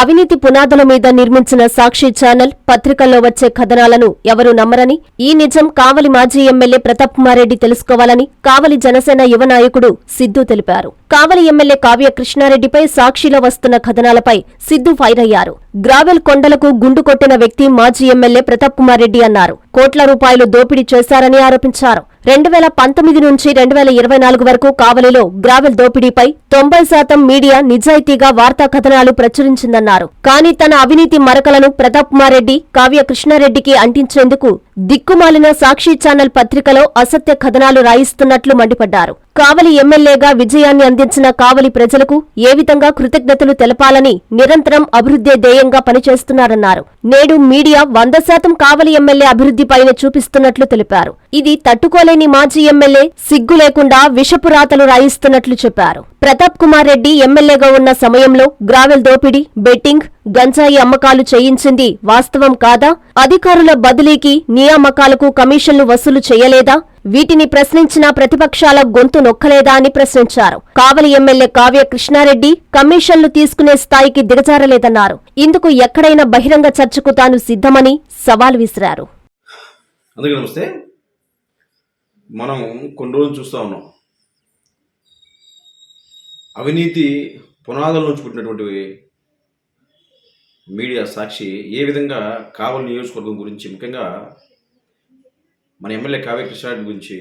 అవినీతి పునాదుల మీద నిర్మించిన సాక్షి ఛానల్ పత్రికల్లో వచ్చే కథనాలను ఎవరూ నమ్మరని ఈ నిజం కావలి మాజీ ఎమ్మెల్యే ప్రతాప్ కుమార్ రెడ్డి తెలుసుకోవాలని కావలి జనసేన యువ నాయకుడు సిద్ధు తెలిపారు. కావలి ఎమ్మెల్యే కావ్య కృష్ణారెడ్డిపై సాక్షిలో వస్తున్న కథనాలపై సిద్ధు ఫైర్ అయ్యారు. గ్రావెల్ కొండలకు గుండు కొట్టిన వ్యక్తి మాజీ ఎమ్మెల్యే ప్రతాప్ కుమార్ రెడ్డి అన్నారు. కోట్ల రూపాయలు దోపిడీ చేశారని ఆరోపించారు. రెండు వేల పంతొమ్మిది నుంచి రెండు వేల ఇరవై నాలుగు వరకు కావలిలో గ్రావెల్ దోపిడీపై తొంభై శాతం మీడియా నిజాయితీగా వార్తా కథనాలు ప్రచురించిందన్నారు. కానీ తన అవినీతి మరకలను ప్రతాప్ కుమార్ రెడ్డి కావ్య కృష్ణారెడ్డికి అంటించేందుకు దిక్కుమాలిన సాక్షి ఛానల్ పత్రికలో అసత్య కథనాలు రాయిస్తున్నట్లు మండిపడ్డారు. కావలి ఎమ్మెల్యేగా విజయాన్ని అందించిన కావలి ప్రజలకు ఏ విధంగా కృతజ్ఞతలు తెలపాలని నిరంతరం అభివృద్ధే ధ్యేయంగా పనిచేస్తున్నారన్నారు. నేడు మీడియా వంద శాతం కావలి ఎమ్మెల్యే అభివృద్ధిపైన చూపిస్తున్నట్లు తెలిపారు. ఇది తట్టుకోలేని మాజీ ఎమ్మెల్యే సిగ్గు లేకుండా విషపు రాతలు రాయిస్తున్నట్లు చెప్పారు. ప్రతాప్ కుమార్ రెడ్డి ఎమ్మెల్యేగా ఉన్న సమయంలో గ్రావెల్ దోపిడీ బెట్టింగ్ గంజాయి అమ్మకాలు చేయించింది వాస్తవం కాదా? అధికారుల బదిలీకి నియామకాలకు కమిషన్లు వసూలు చేయలేదా? వీటిని ప్రశ్నించిన ప్రతిపక్షాల గొంతు నొక్కలేదా అని ప్రశ్నించారు. కావలి ఎమ్మెల్యే కావ్య కృష్ణారెడ్డి కమిషన్లు తీసుకునే స్థాయికి దిగజారలేదన్నారు. ఇందుకు ఎక్కడైనా బహిరంగ చర్చకు తాను సిద్ధమని సవాల్ విసిరారు. అందుకే నమస్తే. మనం కొన్ని రోజులు చూస్తూ ఉన్నాం. అవినీతి పునాదులు నుంచి మీడియా సాక్షి ఏ విధంగా కావలి నియోజకవర్గం గురించి ముఖ్యంగా మన ఎమ్మెల్యే కావ్య కృష్ణారెడ్డి గురించి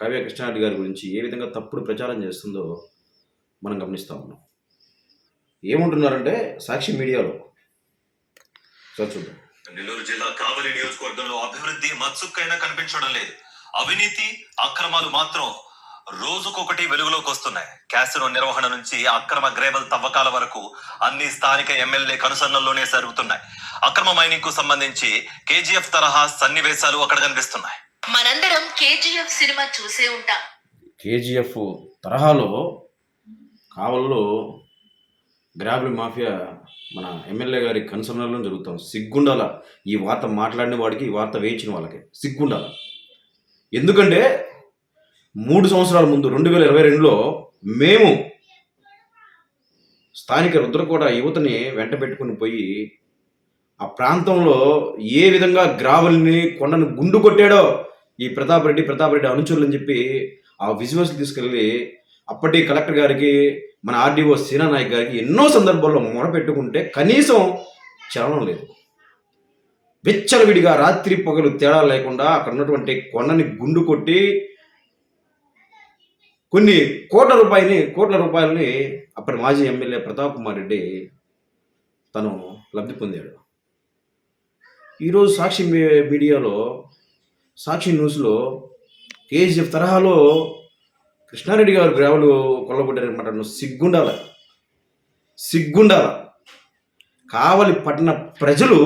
కావ్య కృష్ణారెడ్డి గారి గురించి ఏ విధంగా తప్పుడు ప్రచారం చేస్తుందో మనం గమనిస్తూ ఉన్నాం. ఏముంటున్నారంటే సాక్షి మీడియాలో? చూద్దాం. నెల్లూరు జిల్లా కావలి నియోజకవర్గంలో అభివృద్ధి మత్సుక్కైనా కనిపించడం లేదు. అవినీతి అక్రమాలు మాత్రం రోజుకొకటి వెలుగులోకి వస్తున్నాయి. క్యాసినో నిర్వహణ నుంచి అక్రమ గ్రేవల్ తవ్వకాల వరకు అన్ని స్థానిక ఎమ్మెల్యే కనుసన్నల్లోనే జరుగుతున్నాయి. అక్రమ మైనింగ్కు సంబంధించి కేజీఎఫ్ తరహా సన్నివేశాలు అక్కడ కనిపిస్తున్నాయి. మనందరం కేజీఎఫ్ సినిమా చూసే ఉంటాం. కేజీఎఫ్ తరహాలో కావల్లో గ్రాబుల్ మాఫియా మన ఎమ్మెల్యే గారి కన్సర్నలో జరుగుతాం. సిగ్గుండాల ఈ వార్త మాట్లాడిన వాడికి ఈ వార్త వేయించిన వాళ్ళకి. సిగ్గుండాల. ఎందుకంటే మూడు సంవత్సరాల ముందు రెండు వేల ఇరవై రెండులో మేము స్థానిక రుద్రకోట యువతని వెంట పెట్టుకుని పోయి ఆ ప్రాంతంలో ఏ విధంగా గ్రావెల్ని కొండను గుండు కొట్టాడో ఈ ప్రతాప్ రెడ్డి ప్రతాప్ రెడ్డి అనుచరులు అని చెప్పి ఆ విజువల్స్ తీసుకెళ్ళి అప్పటి కలెక్టర్ గారికి మన ఆర్డీఓ సీనా నాయక్ గారికి ఎన్నో సందర్భాల్లో మొరపెట్టుకుంటే కనీసం చలనం లేదు. విచ్చలవిడిగా రాత్రి పగలు తేడా లేకుండా అక్కడ ఉన్నటువంటి కొండని గుండు కొట్టి కొన్ని కోట్ల రూపాయలని కోట్ల రూపాయలని అప్పటి మాజీ ఎమ్మెల్యే ప్రతాప్ కుమార్ రెడ్డి తను లబ్ధి పొందాడు. ఈరోజు సాక్షి మీ- మీడియాలో సాక్షి న్యూస్లో కేజీఎఫ్ తరహాలో కృష్ణారెడ్డి గారు గ్రావులు కొల్లగొట్టారనమాట నువ్వు సిగ్గుండాల. సిగ్గుండాల. కావలి పట్టణ ప్రజలు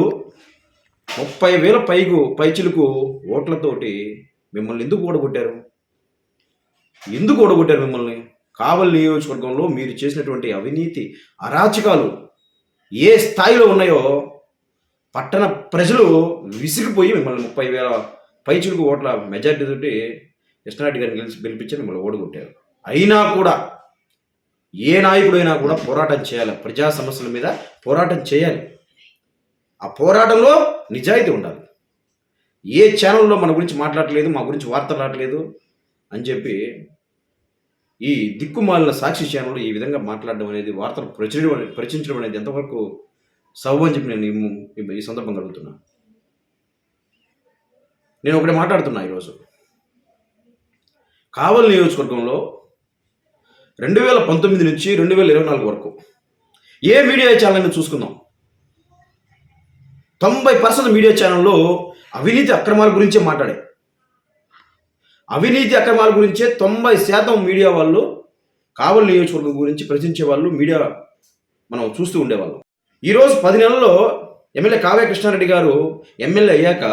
ముప్పై వేల పైకు పైచులకు ఓట్లతోటి మిమ్మల్ని ఎందుకు ఓడగొట్టారు? ఎందుకు ఓడగొట్టారు మిమ్మల్ని? కావలి నియోజకవర్గంలో మీరు చేసినటువంటి అవినీతి అరాచకాలు ఏ స్థాయిలో ఉన్నాయో పట్టణ ప్రజలు విసిగిపోయి మిమ్మల్ని ముప్పై వేల పైచులకు ఓట్ల మెజార్టీ తోటి కృష్ణారెడ్డి గారిని గెలిచి గెలిపించి మిమ్మల్ని ఓడగొట్టారు. అయినా కూడా ఏ నాయకుడైనా కూడా పోరాటం చేయాలి. ప్రజా సమస్యల మీద పోరాటం చేయాలి. ఆ పోరాటంలో నిజాయితీ ఉండాలి. ఏ ఛానల్లో మన గురించి మాట్లాడలేదు మా గురించి వార్తలు రావట్లేదు అని చెప్పి ఈ దిక్కుమాలిన సాక్షి ఛానల్లో ఈ విధంగా మాట్లాడడం అనేది వార్తలు ప్రచురించడం ప్రచురించడం అనేది ఎంతవరకు సవ్వు అని చెప్పి నేను ఈ- సందర్భం కలుగుతున్నాను నేను ఒకటి మాట్లాడుతున్నా ఈరోజు. కావల్ నియోజకవర్గంలో రెండు వేల పంతొమ్మిది నుంచి రెండు వేల ఇరవై నాలుగు వరకు ఏ మీడియా ఛానల్ని చూసుకుందాం. తొంభై పర్సెంట్ మీడియా ఛానల్లో అవినీతి అక్రమాల గురించే మాట్లాడే. అవినీతి అక్రమాల గురించే తొంభై శాతం మీడియా వాళ్ళు కావలి నియోజకవర్గం గురించి ప్రశ్నించే వాళ్ళు మీడియా మనం చూస్తూ ఉండేవాళ్ళం. ఈరోజు పది నెలల్లో ఎమ్మెల్యే కావ్య కృష్ణారెడ్డి గారు ఎమ్మెల్యే అయ్యాక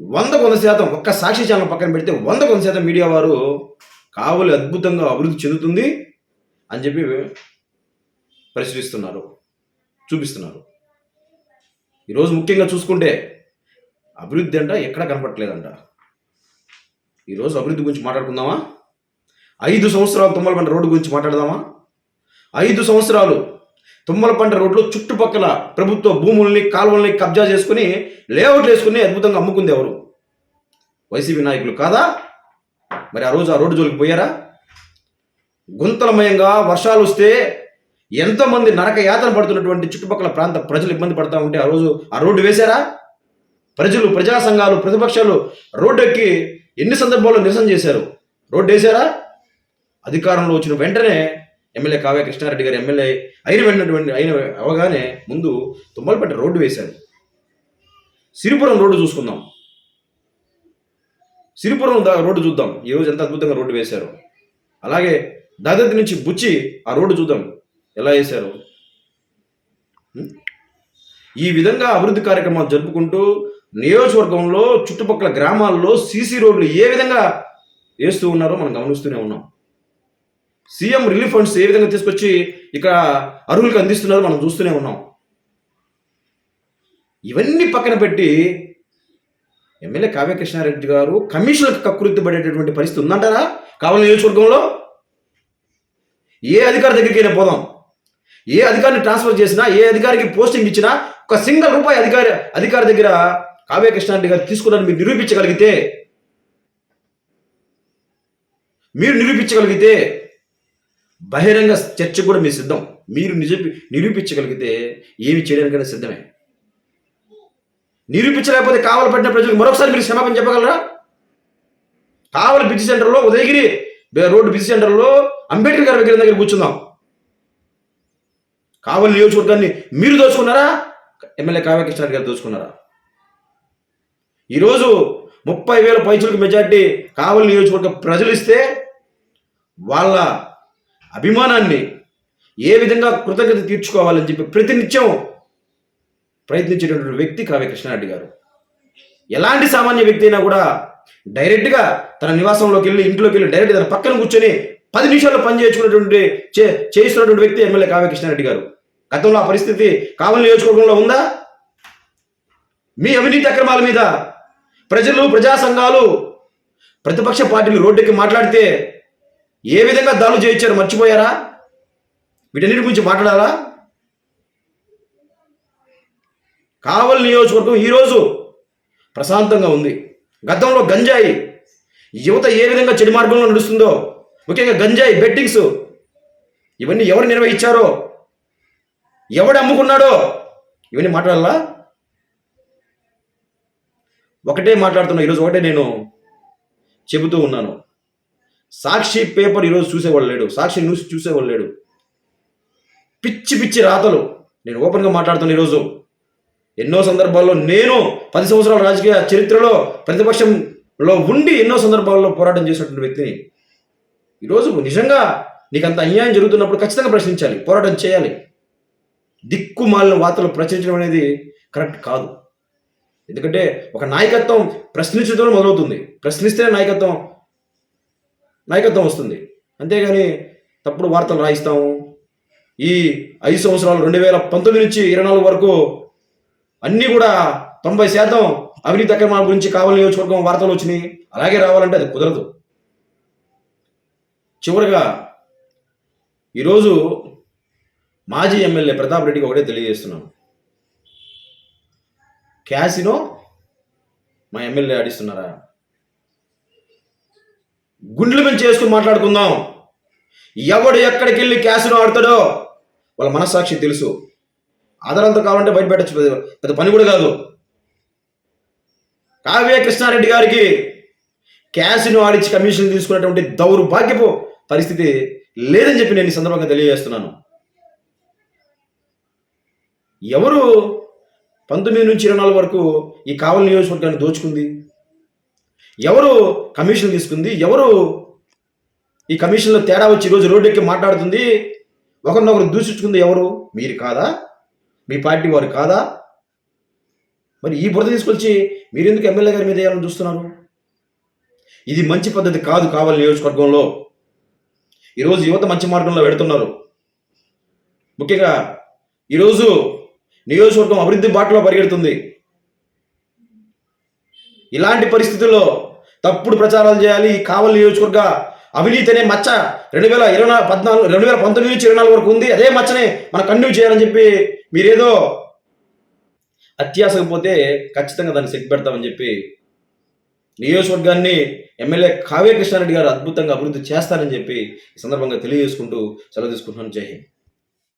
వంద కొంత శాతం ఒక్క సాక్షి ఛానల్ పక్కన పెడితే వంద కొంత శాతం మీడియా వారు కావలి అద్భుతంగా అభివృద్ధి చెందుతుంది అని చెప్పి పరిశీలిస్తున్నారు చూపిస్తున్నారు. ఈరోజు ముఖ్యంగా చూసుకుంటే అభివృద్ధి అంట ఎక్కడ కనపట్లేదంట ఈరోజు అభివృద్ధి గురించి మాట్లాడుకుందామా? ఐదు సంవత్సరాలు తుమ్మలబండ రోడ్డు గురించి మాట్లాడదామా? ఐదు సంవత్సరాలు తుమ్మలపంట రోడ్లో చుట్టుపక్కల ప్రభుత్వ భూముల్ని కాలువల్ని కబ్జా చేసుకుని లేఅవుట్లు వేసుకుని అద్భుతంగా అమ్ముకుంది ఎవరు? వైసీపీ నాయకులు కాదా? మరి ఆ రోజు ఆ రోడ్డు జోలికి పోయారా? గుంతలమయంగా వర్షాలు వస్తే ఎంతోమంది నరక యాతన పడుతున్నటువంటి చుట్టుపక్కల ప్రాంత ప్రజలు ఇబ్బంది పడతా ఉంటే ఆ రోజు ఆ రోడ్డు వేశారా? ప్రజలు ప్రజా సంఘాలు ప్రతిపక్షాలు రోడ్డు ఎక్కి ఎన్ని సందర్భాల్లో నిరసన చేశారు? రోడ్డు వేశారా? అధికారంలో వచ్చిన వెంటనే ఎమ్మెల్యే కావ్య కృష్ణారెడ్డి గారు ఎమ్మెల్యే అయిన వెళ్ళినటువంటి అయిన అవగానే ముందు తుమ్మలపేట రోడ్డు వేశారు. సిరిపురం రోడ్డు చూసుకుందాం. సిరిపురం రోడ్డు చూద్దాం. ఈరోజు ఎంత అద్భుతంగా రోడ్డు వేశారు. అలాగే దాదాపు నుంచి బుచ్చి ఆ రోడ్డు చూద్దాం. ఎలా వేశారు? ఈ విధంగా అభివృద్ధి కార్యక్రమాలు జరుపుకుంటూ నియోజకవర్గంలో చుట్టుపక్కల గ్రామాల్లో సీసీ రోడ్లు ఏ విధంగా వేస్తూ ఉన్నారో మనం గమనిస్తూనే ఉన్నాం. సీఎం రిలీఫ్ ఫండ్స్ ఏ విధంగా తీసుకొచ్చి ఇక్కడ అర్హులకు అందిస్తున్నారో మనం చూస్తూనే ఉన్నాం. ఇవన్నీ పక్కన పెట్టి ఎమ్మెల్యే కావ్యకృష్ణారెడ్డి గారు కమిషన్లకు కకృతి పడేటటువంటి పరిస్థితి ఉందంటారా? కావాలి నియోజకవర్గంలో? ఏ అధికారి దగ్గరికైనా పోదాం. ఏ అధికారిని ట్రాన్స్ఫర్ చేసినా ఏ అధికారికి పోస్టింగ్ ఇచ్చినా ఒక సింగల్ రూపాయి అధికారి అధికారి దగ్గర కావ్యకృష్ణారెడ్డి గారు తీసుకున్నారని మీరు నిరూపించగలిగితే మీరు నిరూపించగలిగితే బహిరంగ చర్చ కూడా మీరు సిద్ధం. మీరు నిజ నిరూపించగలిగితే ఏమి చేయడానికైనా సిద్ధమే. నిరూపించలేకపోతే కావలి పడిన ప్రజలకు మరొకసారి మీరు క్షమాపణ చెప్పగలరా? కావలి బిజీ సెంటర్లో ఉదయగిరి రోడ్డు బిజీ సెంటర్లో అంబేద్కర్ గారి విగ్రహం దగ్గర కూర్చుందాం కావలి నియోజకవర్గాన్ని మీరు దోచుకున్నారా? ఎమ్మెల్యే కావ్యకృష్ణ గారు దోచుకున్నారా? ఈరోజు ముప్పై వేల పైచులకు మెజార్టీ కావలి నియోజకవర్గ ప్రజలు ఇస్తే వాళ్ళ అభిమానాన్ని ఏ విధంగా కృతజ్ఞత తీర్చుకోవాలని చెప్పి ప్రతినిత్యం ప్రయత్నించేటటువంటి వ్యక్తి కావ్య కృష్ణారెడ్డి గారు. ఎలాంటి సామాన్య వ్యక్తి అయినా కూడా డైరెక్ట్గా తన నివాసంలోకి వెళ్ళి ఇంట్లోకి వెళ్ళి డైరెక్ట్ తన పక్కన కూర్చొని పది నిమిషాల్లో పనిచేయించుకున్నటువంటి చే చేయిస్తున్నటువంటి వ్యక్తి ఎమ్మెల్యే కావ్య కృష్ణారెడ్డి గారు. గతంలో ఆ పరిస్థితి కావలి నియోజకవర్గంలో ఉందా? మీ అవినీతి అక్రమాల మీద ప్రజలు ప్రజా సంఘాలు ప్రతిపక్ష పార్టీలు రోడ్డుకి మాట్లాడితే ఏ విధంగా దాడులు చేయించారు మర్చిపోయారా? వీటన్నిటి గురించి మాట్లాడాలా? కావలి నియోజకవర్గం ఈరోజు ప్రశాంతంగా ఉంది. గతంలో గంజాయి యువత ఏ విధంగా చెడు మార్గంలో నడుస్తుందో ముఖ్యంగా గంజాయి బెట్టింగ్స్ ఇవన్నీ ఎవరు నిర్వహించారో ఎవడు అమ్ముకున్నాడో ఇవన్నీ మాట్లాడాలా? ఒకటే మాట్లాడుతున్నా ఈరోజు ఒకటే నేను చెబుతూ ఉన్నాను. సాక్షి పేపర్ ఈరోజు చూసేవాడు లేడు. సాక్షి న్యూస్ చూసేవాడు లేడు. పిచ్చి పిచ్చి రాతలు. నేను ఓపెన్గా మాట్లాడుతున్నా ఈరోజు. ఎన్నో సందర్భాల్లో నేను పది సంవత్సరాల రాజకీయ చరిత్రలో ప్రతిపక్షంలో ఉండి ఎన్నో సందర్భాల్లో పోరాటం చేసినటువంటి వ్యక్తిని. ఈరోజు నిజంగా నీకు అంత అన్యాయం జరుగుతున్నప్పుడు ఖచ్చితంగా ప్రశ్నించాలి. పోరాటం చేయాలి. దిక్కుమాలిన వార్తలు ప్రచురించడం అనేది కరెక్ట్ కాదు. ఎందుకంటే ఒక నాయకత్వం ప్రశ్నించడం మొదలవుతుంది. ప్రశ్నిస్తే నాయకత్వం నాయకత్వం వస్తుంది. అంతేగాని తప్పుడు వార్తలు రాయిస్తాము. ఈ ఐదు సంవత్సరాలు రెండు వేల పంతొమ్మిది నుంచి ఇరవై నాలుగు వరకు అన్నీ కూడా తొంభై శాతం అవినీతి అక్రమాల గురించి కావాలి నియోజకవర్గం వార్తలు వచ్చినాయి. అలాగే రావాలంటే అది కుదరదు. చివరిగా ఈరోజు మాజీ ఎమ్మెల్యే ప్రతాప్ రెడ్డికి ఒకటే తెలియజేస్తున్నాను. క్యాసినో మా ఎమ్మెల్యే ఆడిస్తున్నారా? గుండెల మీద చేసుకుని మాట్లాడుకుందాం. ఎవడు ఎక్కడికి వెళ్ళి క్యాసును ఆడతాడో వాళ్ళ మనస్సాక్షి తెలుసు. ఆధారంతో కావాలంటే బయట పెట్టచ్చు పెద్ద- పని కూడా కాదు. కావ్య కృష్ణారెడ్డి గారికి క్యాసును ఆడించి కమిషన్ తీసుకున్నటువంటి దౌర్భాగ్యపు పరిస్థితి లేదని చెప్పి నేను ఈ సందర్భంగా తెలియజేస్తున్నాను. ఎవరు పంతొమ్మిది నుంచి ఇరవై నాలుగు వరకు ఈ కావలి నియోజకవర్గాన్ని దోచుకుంది? ఎవరు కమిషన్ తీసుకుంది? ఎవరు ఈ కమిషన్లో తేడా వచ్చి ఈరోజు రోడ్డు ఎక్కి మాట్లాడుతుంది? ఒకరినొకరు దూషించుకుంది ఎవరు? మీరు కాదా? మీ పార్టీ వారు కాదా? మరి ఈ బురద తీసుకొచ్చి మీరు ఎందుకు ఎమ్మెల్యే గారి మీద వేయాలని చూస్తున్నారు ఇది మంచి పద్ధతి కాదు కావాలి నియోజకవర్గంలో. ఈరోజు యువత మంచి మార్గంలో పెడుతున్నారు ముఖ్యంగా ఈరోజు నియోజకవర్గం అభివృద్ధి బాటలో పరిగెడుతుంది. ఇలాంటి పరిస్థితుల్లో తప్పుడు ప్రచారాలు చేయాలి. కావలి నియోజకవర్గ అవినీతి అనే మచ్చ. రెండు వేల ఇరవై నాలుగు పద్నాలుగు రెండు వేల పంతొమ్మిది నుంచి ఇరవై నాలుగు వరకు ఉంది. అదే మచ్చనే మనం కంటిన్యూ చేయాలని చెప్పి మీరేదో అత్యాశకు పోతే ఖచ్చితంగా దాన్ని సెట్ పెడతామని చెప్పి నియోజకవర్గాన్ని ఎమ్మెల్యే కావ్య కృష్ణారెడ్డి గారు అద్భుతంగా అభివృద్ధి చేస్తారని చెప్పి ఈ సందర్భంగా తెలియజేసుకుంటూ సెలవు తీసుకుంటున్నాను. జై హింద్.